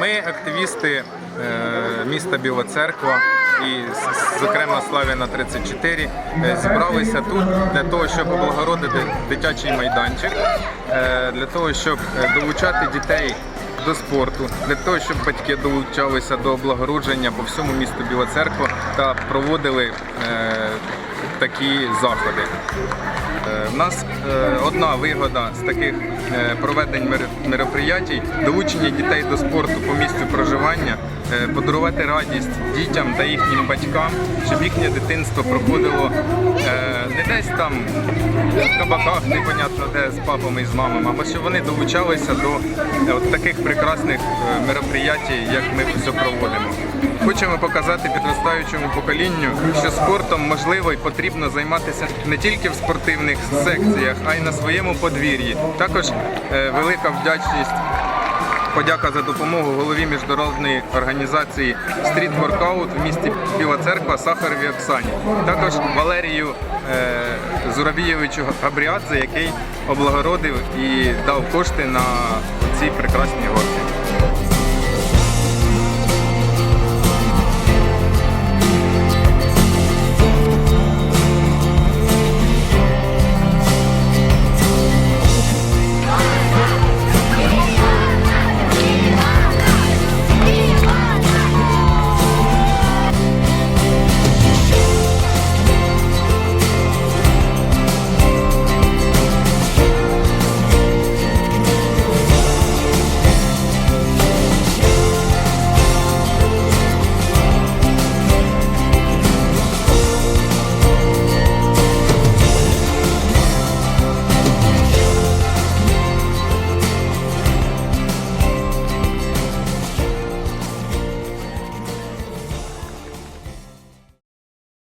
Ми активісти е, міста Біла Церква і, зокрема, Славіна 34 е, зібралися тут для того, щоб облагородити дитячий майданчик, е, для того, щоб долучати дітей до спорту, для того, щоб батьки долучалися до облагородження по всьому місту Біла Церква та проводили такі заходи. Е, В нас е, одна вигода з таких е, проведень мер- мероприятій долучення дітей до спорту по місцю проживання, е, подарувати радість дітям та їхнім батькам, щоб їхнє дитинство проходило е, не десь там в кабаках, непонятно де з папами і з мамами, або щоб вони долучалися до е, таких прекрасних е, мероприятій, як ми все проводимо. Хочемо показати підростаючому поколінню, що спортом можливо і потрібно займатися не тільки в спортивних секціях, а й на своєму подвір'ї. Також е, велика вдячність. Подяка за допомогу голові міжнародної організації Street Workout в місті Біла Церква Сахарові Оксані. Також Валерію е, Зуравійовичу Габріадзе, який облагородив і дав кошти на ці прекрасні горки.